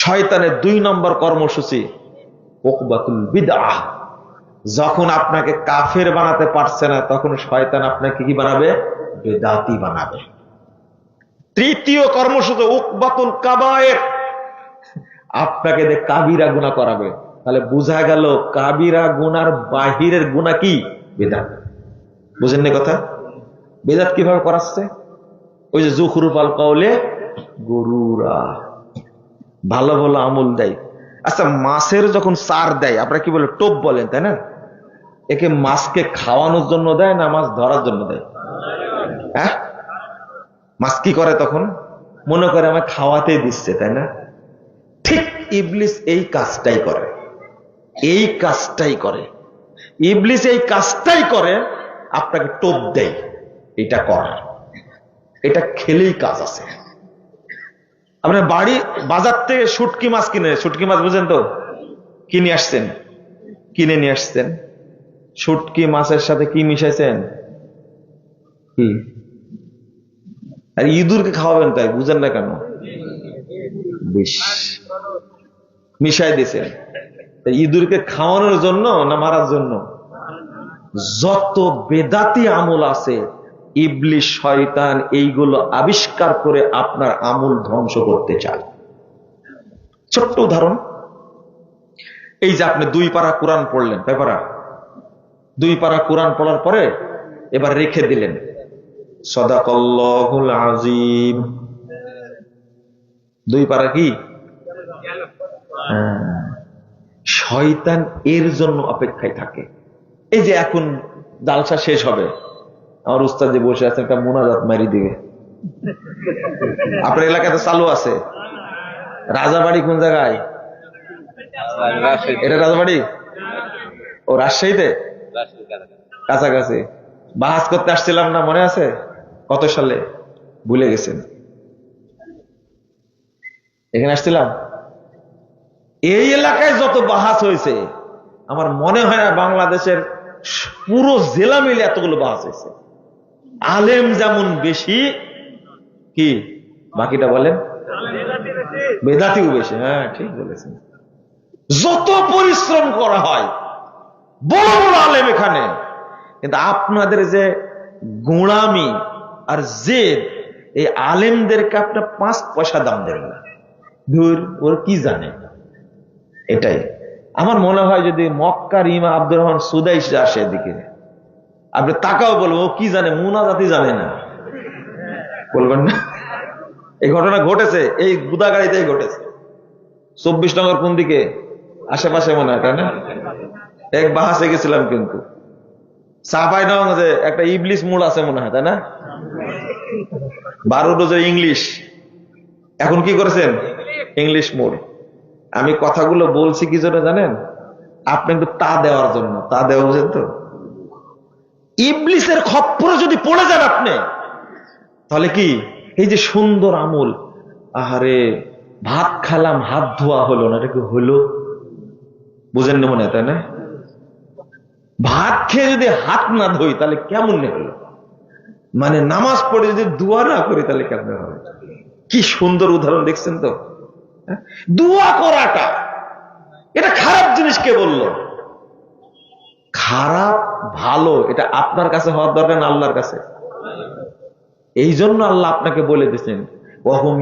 শয়তানের দুই নম্বর কর্মসূচি ওকবাতুল বিদআহ যখন আপনাকে কাফের বানাতে পারছে না, তখন শয়তান আপনাকে কি বানাবে? বেদাতি বানাবে। তৃতীয় কর্মসূচি উকবাতুল কাবায়ের। আপনাকে দিয়ে কাবিরা গুণা করাবে, তাহলে বোঝা গেল কাবিরা গুনার বাহিরের গুণা কি? বেদাত। বুঝেন না কথা? বেদাত কীভাবে করাচ্ছে? ওই যে জুখরুপাল কওলে গরুরা। ভালো ভালো আমল দেয়। আচ্ছা মাছের যখন সার দেয়, আপনারা কি বলে টোপ বলেন, তাই না? একে মাছকে খাওয়ানোর জন্য দেয় না মাছ ধরার জন্য দেয়? হ্যাঁ? মাছ কি করে তখন? মনে করে আমার খাওয়াতে দিচ্ছে, তাই না? ঠিক ইবলিস এই কাজটাই করে। এই কাজটাই করে। ইবলিস এই কাজটাই করে, আপনাকে টোপ দেয়। এটা কর এটা খেলেই কাজ আছে। আপনার বাড়ি বাজার থেকে শুটকি মাছ কিনে শুটকি মাছ বুঝেন তো? কিনে আসছেন। কিনে নিয়ে আসছেন। শুটকি মাছের সাথে কি মিশাইছেন? কি আর ইঁদুরকে খাওয়াবেন তাই বুঝেন না কেন? বেশ। মিশাই দিয়েছেন। ইঁদুরকে খাওয়ানোর জন্য না মারার জন্য? যত বেদাতি আমল আছে ইবলিশ শয়তান এইগুলো আবিষ্কার করে আপনার আমল ধ্বংস করতে চায়। ছোট্ট উদাহরণ। এই যে আপনি দুই পারা কোরআন পড়লেন ব্যাপারা দুই পারা কোরআন পড়ার পরে এবার রেখে দিলেন। সদাকল্লাহুল আজিম দুই পারা কি? হ্যাঁ। শয়তান এর জন্য অপেক্ষায় থাকে। এই যে এখন জালসা শেষ হবে। আমার উস্তাদ যে বসে আছে, একটা মোনাজাত মারি দিবে। আপনার এলাকাতে চালু আছে। রাজাবাড়ি কোন জায়গায়? এটা রাজাবাড়ি? ও, রাজশাহীতে? কাছাকাছি। বাহাজ করতে আসছিলাম না, মনে আছে? কত সালে? ভুলে গেছেন। এখানে আসছিলাম? এই এলাকায় যত বাহাস হয়েছে, আমার মনে হয় না বাংলাদেশের পুরো জেলা মিলে এতগুলো বাহাস হয়েছে। আলেম যেমন বেশি, কি? বাকিটা বলেন। বেদাতিও বেশি হ্যাঁ ঠিক বলেছেন। যত পরিশ্রম করা হয়, বড় বড় আলেম এখানে। কিন্তু আপনাদের যে গোড়ামি আর জেদ, এই আলেমদেরকে আপনার পাঁচ পয়সা দাম দেবেন না। ধুর, ওর কি জানে? এটাই। আমার মনে হয় যদি মক্কার ইমা আব্দুর রহমান সুদাইস আসে এদিকে। আপনি তাকাও বলব, ও কি জানে, মুনা জাতি জানে না। বলবেন না? এই ঘটনা ঘটেছে, এই গুদাগাড়িতেই ঘটেছে। চব্বিশ নম্বর কোন দিকে? আশেপাশে মনে হয় না? এক বাহাসে গেছিলাম কিন্তু। সাফাই নং যে একটা ইবলিশ মোড় আছে মনে হয়, তাই না? বারো ডোজের ইংলিশ। এখন কি করেছেন? ইংলিশ মোড়। আমি কথাগুলো বলছি কি জন্য জানেন? আপনি একটু তা দেওয়ার জন্য। তা দেওয়া বুঝেন তো? ইবলিসের খপ্পরে যদি পড়ে যান আপনি, তাহলে কি? এই যে সুন্দর আমল, আহারে, ভাত খালাম, হাত ধোয়া হলো না, এটা কি হলো? বুঝেন না মনে তাই না? ভাত খেয়ে যদি হাত না ধুই, তাহলে কেমন হলো? মানে নামাজ পড়ে যদি দোয়া না করি, তাহলে কেমন হবে কি সুন্দর উদাহরণ দেখছেন তো? হ্যাঁ? দোয়া করাটা, এটা খারাপ জিনিস কে বলল? খারাপ, ভালো, এটা আপনার কাছে হওয়ার দরকার না আল্লাহর কাছে? এই জন্য আল্লাহ আপনাকে বলে দিচ্ছেন ওয়াহুম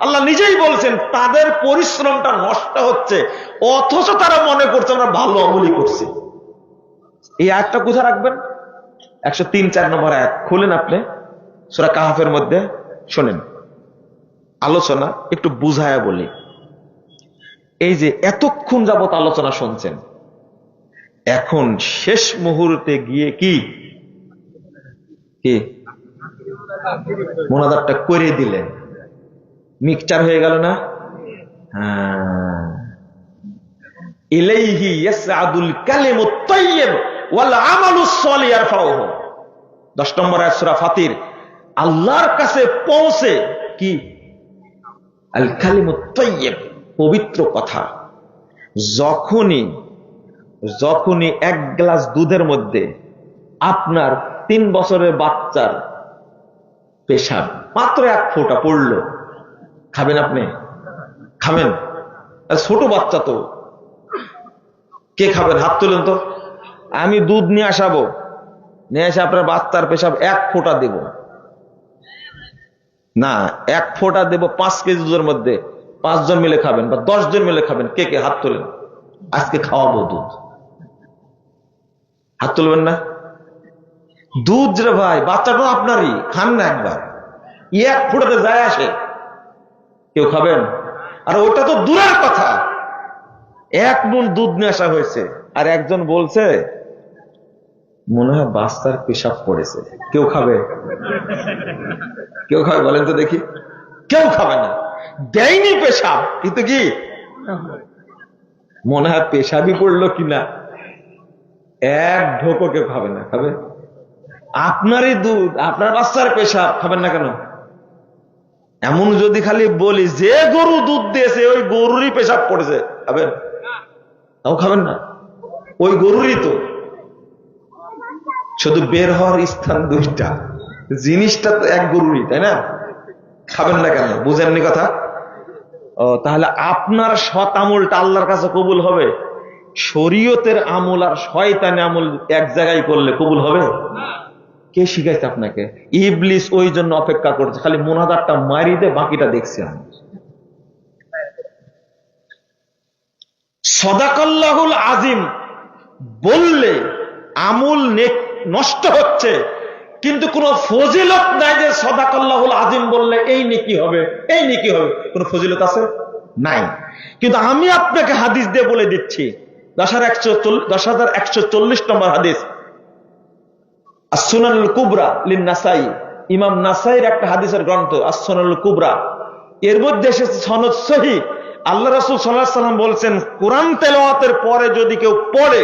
আল্লাহ নিজেই বলছেন, তাদের পরিশ্রমটা নষ্ট হচ্ছে, অথচ তারা মনে করছে আমরা ভালো আমলই করছি। এই আয়াতটা কোথায় রাখবেন? একশো তিন চার নম্বর আয়াত। খুলেন আপনি, সুরা কাহাফের মধ্যে। শোনেন। আলোচনা একটু বুঝায়া বলি। এই যে এতক্ষণ যাবত আলোচনা শুনছেন, এখন শেষ মুহূর্তে গিয়ে কি? মোনাজারটা করে দিলেন। মিক্সচার হয়ে গেল না? হ্যাঁ। ইলাইহি ইয়াসআদুল কালিমুত তাইয়্যিব ওয়াল আমালুস সালিহ ইয়ারফাউহু। 10 নম্বর আল্লাহর কাছে পৌঁছে কি? আল কালিমুত তাইয়্যিব পবিত্র কথা। যখনই যখনই এক গ্লাস দুধের মধ্যে আপনার তিন বছরের বাচ্চার পেশাব, মাত্র এক ফোঁটা পড়ল, খাবেন আপনি? খাবেন? ছোট বাচ্চা তো। কে খাবেন? হাত তুলেন তো। আমি দুধ নিয়ে আসাবো, নিয়ে এসে আপনার বাচ্চার পেশাব এক ফোঁটা দেব। না, এক ফোঁটা দেব পাঁচ কেজি দুধের মধ্যে। পাঁচজন মিলে খাবেন বা দশ জন মিলে খাবেন, কে কে হাত তোলেন? আজকে খাওয়াবো দুধ। হাত তুলবেন না? দুধ রে ভাই, বাচ্চাটা আপনারই, খান না একবার। এক ফোটাতে যায় আসে। কেউ খাবেন? আর ওটা তো দূরের কথা। এক মন দুধ নিয়ে আসা হয়েছে। আর একজন বলছে মনে হয় বাচ্চার পেশাব পড়েছে কেউ খাবে? কেউ খাবে বলেন তো দেখি। কেউ খাবে না। দেয়নি পেশাব। কিন্তু কি? মনে হয় পেশাবই পড়ল কিনা। এক ঢোকো কেউ খাবে না। খাবে? আপনারই দুধ, আপনার বাচ্চার পেশাব খাবেন না কেন? এমন যদি খালি বলি, যে গরু দুধ দিয়েছে, ওই গরুরই পেশাব পড়েছে খাবেন? তাও খাবেন না। ওই গরুরই তো। শুধু বের হওয়ার স্থান দুইটা। জিনিসটা তো এক গরুরই, তাই না? খাবেন না কেন? বুঝেননি কথা? ও, তাহলে আপনার সৎ আমলটা আল্লাহর কাছে কবুল হবে? শরীয়তের আমল আর শয়তানি আমল এক জায়গায় করলে কবুল হবে? কে শিখাইছে আপনাকে? ইবলিস ওই জন্য অপেক্ষা করছে, খালি মোনাদারটা মারি দে, বাকিটা দেখছি আমি। সদাকল্লাহুল আজিম বললে আমুল নেক- নষ্ট হচ্ছে। কিন্তু কোন ফজিলত নাই যে সদাকল্লাহুল আজিম বললে এই নেকি হবে, এই নেকি হবে। কোন ফজিলত আছে? নাই। কিন্তু আমি আপনাকে হাদিস দিয়ে বলে দিচ্ছি। দশ হাজার একশো চল্লিশ নম্বর হাদিস। কুবরা লিন নাসাই ইমাম নাসাইর একটা হাদিসের গ্রন্থ কুবরা। এর মধ্যে এসেছে সনদ সহি। আল্লাহ রাসূল আলাইহি সাল্লাম বলছেন, কোরআন তেলাওয়াতের পরে যদি কেউ পড়ে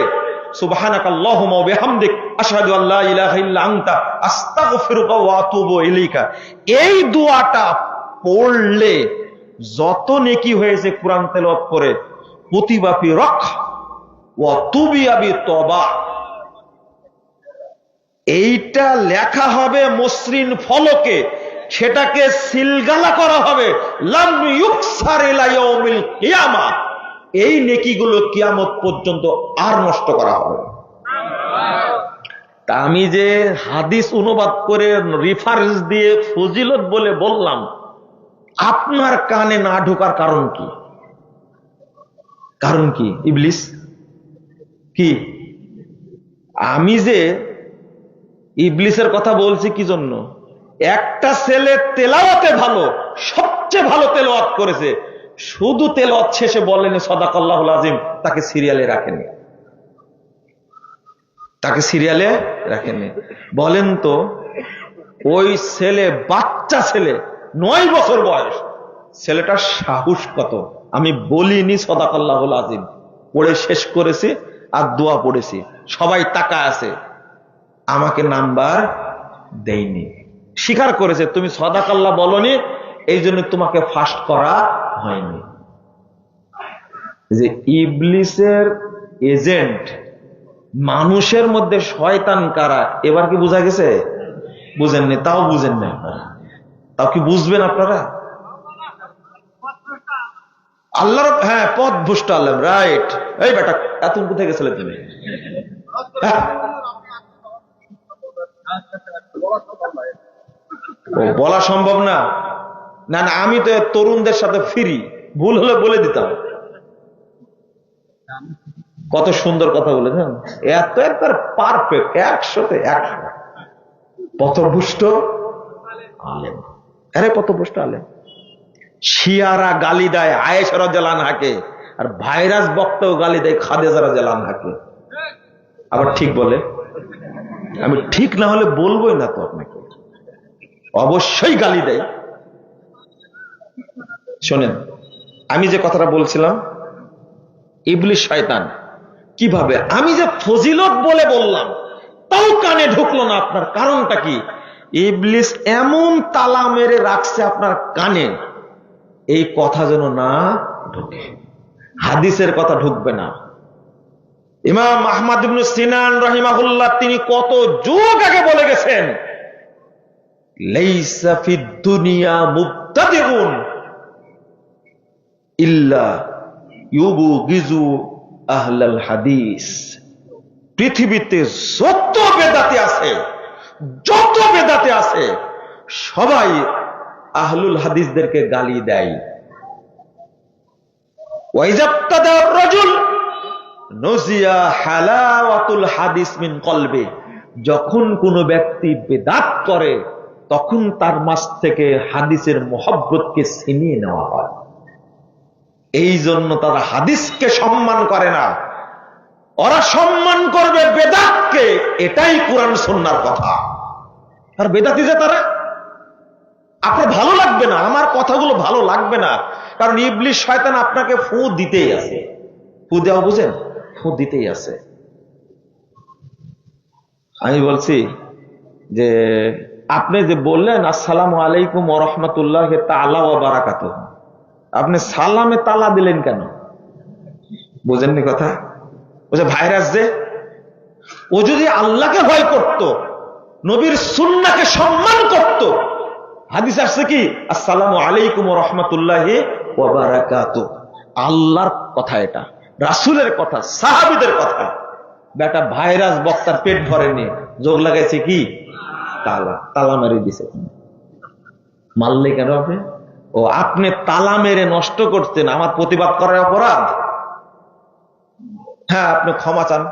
এই দোয়াটা পড়লে যত নেকি হয়েছে কোরআন করে রক্ষা তবা এইটা লেখা হবে মসৃণ ফলকে, সেটাকে সিলগালা করা হবে, লাম ইউকসার ইয়াউমিল এই নেকিগুলো কিয়ামত পর্যন্ত আর নষ্ট করা হবে তা আমি যে হাদিস অনুবাদ করে রিফারেন্স দিয়ে ফজিলত বলে বললাম, আপনার কানে না ঢোকার কারণ কি? কারণ কি? ইবলিস? কি? আমি যে ইবলিসের কথা বলছি কি জন্য? একটা ছেলে তেলাওয়াতে ভালো, সবচেয়ে ভালো তেলাওয়াত করেছে শুধু তেলাওয়াত শেষে বলেন সদাকল্লাহুল আজিম তাকে সিরিয়ালে রাখেনি তাকে সিরিয়ালে রাখেনি বলেন তো, ওই ছেলে, বাচ্চা ছেলে, নয় বছর বয়স, ছেলেটার সাহস কত? আমি বলিনি সদাকল্লাহুল আজিম পড়ে শেষ করেছি আর দোয়া পড়েছি। সবাই টাকা আছে। আমাকে নাম্বার দেয়নি। স্বীকার করেছে, তুমি সদাকাল্লা বলনি এই জন্য তোমাকে ফাস্ট করা হয়নি। যে ইবলিসের এজেন্ট, মানুষের মধ্যে শয়তান কারা, এবার কি বোঝা গেছে? বুঝেননি, তাও বুঝেন না আপনারা। তাও কি বুঝবেন আপনারা? আল্লাহর হ্যাঁ পথ ভুষ্ট আল্লাহ রাইট। এই বেটা এত কোথায় গেছিলে তুমি? হ্যাঁ। বলা সম্ভব না। না না, আমি তো তরুণদের সাথে ফিরি ভুল হলে বলে দিতাম। কত সুন্দর কথা বলেছেন। এত একবার পারফেক্ট একশোতে একশো পথভুষ্ট আলেম। আরে পথভুষ্ট আলেম। শিয়ারা গালি দেয় আয়েশরা জালান হাকে আর ভাইরাস বক্তাও গালি দেয় খাদেজারা জালান হাকে আবার ঠিক বলে? আমি ঠিক না হলে বলবোই না তো আপনাকে। অবশ্যই গালি দেয়। শোনেন, আমি যে কথাটা বলছিলাম, ইবলিশ শয়তান, কীভাবে? আমি যে ফজিলত বলে বললাম, তাও কানে ঢুকলো না আপনার কারণটা কি? ইবলিস এমন তালা মেরে রাখছে আপনার কানে, এই কথা যেন না ঢুকে। হাদিসের কথা ঢুকবে না। ইমাম আহমদ ইবনে সিনান রহিমাহুল্লাহ, তিনি কত যুগ আগে বলে গেছেন, লাইসা ফিদ দুনিয়া মুবতাদিউন। ইল্লা ইউবু গিজু আহলাল হাদিস। পৃথিবীতে যত বেদাতে আছে, যত বেদাতে আছে, সবাই আহলুল হাদিসদেরকে গালি দেয়। যখন কোন ব্যক্তি বেদাত করে, তখন তার মাছ থেকে হাদিসের মোহব্বতকে ছিনিয়ে নেওয়া হয়। এই জন্য তারা হাদিসকে সম্মান করে না। ওরা সম্মান করবে বেদাতকে, এটাই কোরআন সন্ন্যার কথা। আর বেদাতি যে তারা, আপনার ভালো লাগবে না, আমার কথাগুলো ভালো লাগবে না। কারণ ইবলিশ শয়তান আপনাকে ফু দিতেই আছে। ফু দেওয়া বুঝেন? ফু দিতেই আছে। আমি বলছি যে, আপনি যে বললেন, আসসালামু আলাইকুম ও রহমতুল্লাহ তালা ও বারাকাত আপনি সালামে তালা দিলেন কেন? বোঝেননি কথা? বলছে, ভাইরাস যে, ও যদি আল্লাহকে ভয় করত, নবীর সুন্নাকে সম্মান করত, হাদিস আসছে কি? আসসালামু আলাইকুম ও রহমতুল্লাহ ও আল্লাহর কথা এটা, রাসুলের কথা, সাহাবিদের কথা। বেটা ভাইরাস বক্তার পেট ভরেনি যোগ লাগাইছে কি? তালা তালা মারি দিছে। মারলে কেন আপনি? ও আপনি তালা মেরে নষ্ট করছেন, আমার প্রতিবাদ করার অপরাধ? হ্যাঁ আপনি ক্ষমা চান।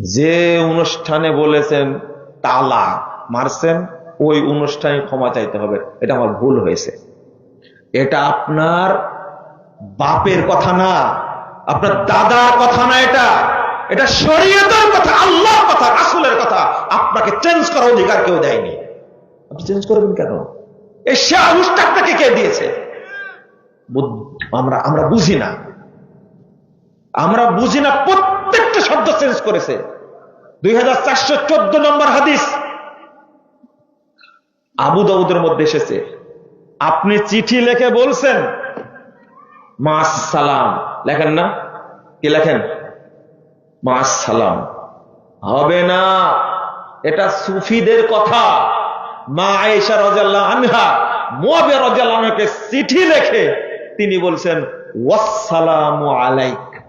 যে অনুষ্ঠানে বলেছেন তালা মারছেন, ওই অনুষ্ঠানে ক্ষমা চাইতে হবে। এটা আমার ভুল হয়েছে। এটা আপনার বাপের কথা না, আপনার দাদার কথা না এটা। এটা শরীয়তের কথা, আল্লাহর কথা, রাসুলের কথা। আপনাকে চেঞ্জ করার অধিকার কেউ দেয়নি। আপনি চেঞ্জ করবেন কেন? এই সাহসটা আপনাকে কে দিয়েছে? আমরা আমরা বুঝি না। আমরা বুঝি না প্রত্যেকটা শব্দ চেঞ্জ করেছে। দুই নম্বর হাদিস। আবু দাউদের মধ্যে এসেছে। আপনি চিঠি লিখে বলছেন মাস সালাম লেখেন না? কি লেখেন? মাস সালাম হবে না। এটা সুফিদের কথা। মা আয়েশা রাজাল্লাহ আনহা, মুয়াবিয়া রাজাল্লাহ আনহাকে চিঠি লেখে, তিনি বলছেন, ওয়াসসালামু আলাইক।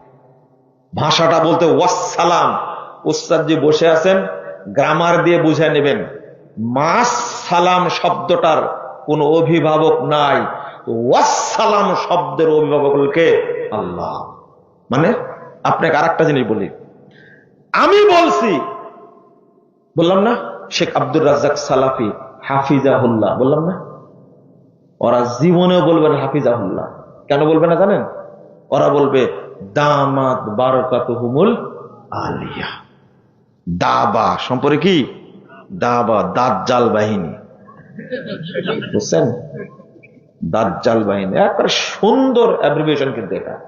ভাষাটা বলতে ওয়াসসালাম। উস্তাদ যে বসে আছেন, গ্রামার দিয়ে বুঝে নেবেন। মাস সালাম শব্দটার কোন অভিভাবক নাই। ওয়াসসালাম শব্দের অভিভাবক হলকে আল্লাহ। মানে আপনাকে আর একটা জিনিস বলি। আমি বলছি, বললাম না? শেখ আব্দুর রাজ্জাক সালাফি হাফিজাহুল্লাহ। বললাম না? ওরা জীবনেও বলবেন হাফিজাহুল্লাহ। কেন বলবে না জানেন? ওরা বলবে, দামাত বারকাত হুমুল আলিয়া। দাবা, সম্পর্কে কি? দাবা, দাজ্জাল বাহিনী। বুঝছেন? দাজ্জাল বাহিনী। একবার সুন্দর অ্যাব্রিভিয়েশন কিন্তু এটা।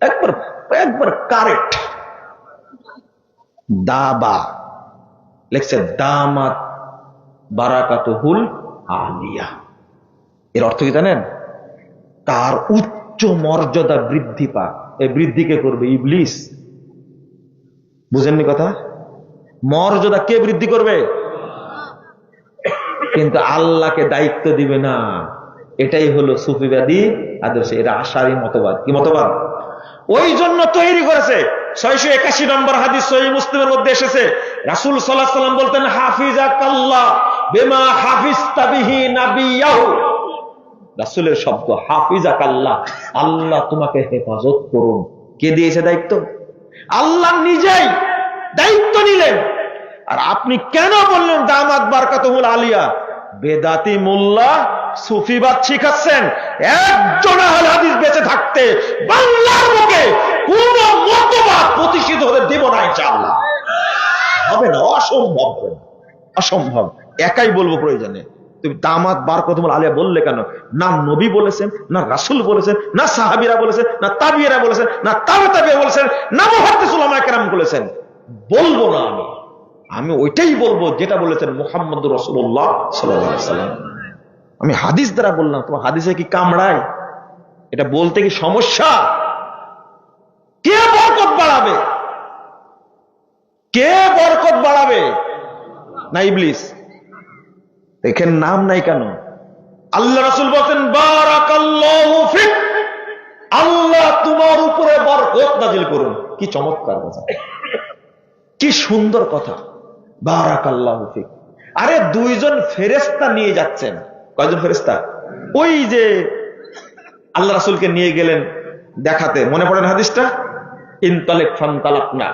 একবার একবার কারেক্ট দাবা। লেখছে, দামাত বারাকাতুহুল আলিয়া। এর অর্থ কি জানেন? তার উচ্চ মর্যাদা বৃদ্ধি পাক। এই বৃদ্ধিকে করবে? ইবলিস। বুঝেননি কথা? মর্যাদা কে বৃদ্ধি করবে? কিন্তু আল্লাহকে দায়িত্ব দিবে না। এটাই হলো সুফিবাদী আদর্শ। এটা আশারি মতবাদ। কি মতবাদ? ওই জন্য তৈরি করেছে। ছয়শো একাশি নম্বর হাদিস সহি মুসলিমের মধ্যে এসেছে। রাসুল সাল্লাহ সাল্লাম বলতেন হাফিজা কাল্লা বেমা হাফিজ রাসুলের শব্দ হাফিজা কাল্লা আল্লাহ তোমাকে হেফাজত করুন। কে দিয়েছে দায়িত্ব? আল্লাহ নিজেই দায়িত্ব নিলেন। আর আপনি কেন বললেন দামাত বারকাতহুল আলিয়া? বেদাতি মোল্লা সুফিবাদ শিখাচ্ছেন। একজন হাদিস বেঁচে থাকতে বাংলার মুখে কোন মতবাদ প্রতিষ্ঠিত হতে দেব না ইনশাআল্লাহ। হবে না, অসম্ভব অসম্ভব। একাই বলব প্রয়োজনে। তুমি দামাত বার কতমল আলিয়া বললে কেন? না নবী বলেছেন, না রাসুল বলেছেন, না সাহাবিরা বলেছেন, না তাবিয়েরা বলেছেন, না তাবে তাবিয়া বলেছেন, না কেরাম বলেছেন। বলব না আমি। আমি ওইটাই বলব যেটা বলেছেন মোহাম্মদ রসুল্লাহ সাল্লাম আমি হাদিস দ্বারা বললাম, তোমার হাদিসে কি কামড়ায়? এটা বলতে কি সমস্যা? কে বরকত বাড়াবে? কে বরকত বাড়াবে? না ইবলিস। এখানে নাম নাই কেন? আল্লাহ রাসূল ফিক। আল্লাহ তোমার উপরে বরকত নাজিল করুন। কি চমৎকার কথা। কি সুন্দর কথা। বারাকাল্লাহু ফিক। আরে, দুইজন ফেরেশতা নিয়ে যাচ্ছেন। কয়জন ফেরেশতা? ওই যে আল্লাহ রাসূলকে নিয়ে গেলেন দেখাতে। মনে পড়েন হাদিসটা? ইনতালেক ফান্তালাক না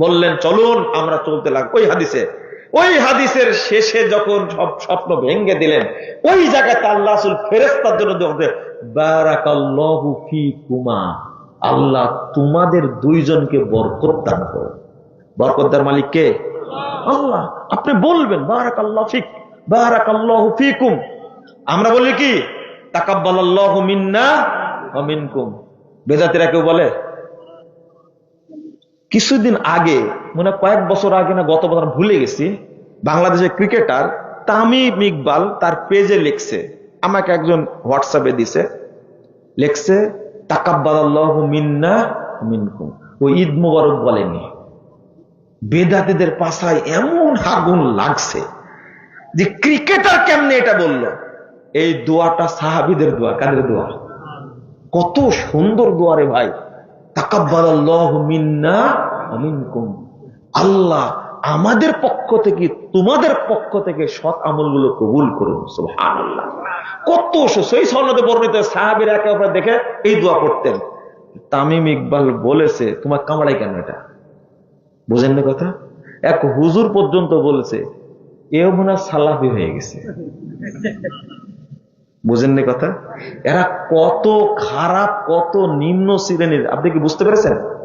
বললেন, চলুন, আমরা চলতে লাগ ওই হাদিসে ওই হাদিসের শেষে যখন সব স্বপ্ন ভেঙ্গে দিলেন, ওই জায়গাতে আল্লাহ রাসূল ফেরেশতার জন্য বারাকাল্লাহু আল্লাহ তোমাদের দুইজনকে বরকত দান করো। বরকতদার মালিক কে? আল্লাহ। আপনি বলবেন বারাক আল্লাহ ফিক বারাক আল্লাহ ফিকুম। আমরা বলি কি? তাকাব্বাল আল্লাহ মিন্না ওয়া বেদাতিরা কেউ বলে? কিছুদিন আগে, মনে কয়েক বছর আগে না গত বছর, ভুলে গেছি, বাংলাদেশের ক্রিকেটার তামিম ইকবাল তার পেজে লিখছে, আমাকে একজন হোয়াটসঅ্যাপে দিছে, লিখছে তাকাব্বাল আল্লাহ মিন্না মিনকুম। ও ঈদ মুবারক বলেনি। বেদাতিদের পাশায় এমন আগুন লাগছে যে ক্রিকেটার কেমনে এটা বলল? এই দোয়াটা সাহাবিদের দোয়া, কাদের দোয়া? কত সুন্দর দোয়া রে ভাই। আল্লাহ আমাদের পক্ষ থেকে, তোমাদের পক্ষ থেকে সৎ আমলগুলো কবুল করুন, সুবহানাল্লাহ। কত সেই সনদে বর্ণিত সাহাবীরা একে অপরে দেখে এই দোয়া করতেন। তামিম ইকবাল বলেছে, তোমার কামড়াই কেন এটা? বুঝেন না কথা? এক হুজুর পর্যন্ত বলেছে, এও মনে সালাফি হয়ে গেছে। বুঝেন না কথা? এরা কত খারাপ কত নিম্ন শ্রেণির আপনি কি বুঝতে পেরেছেন?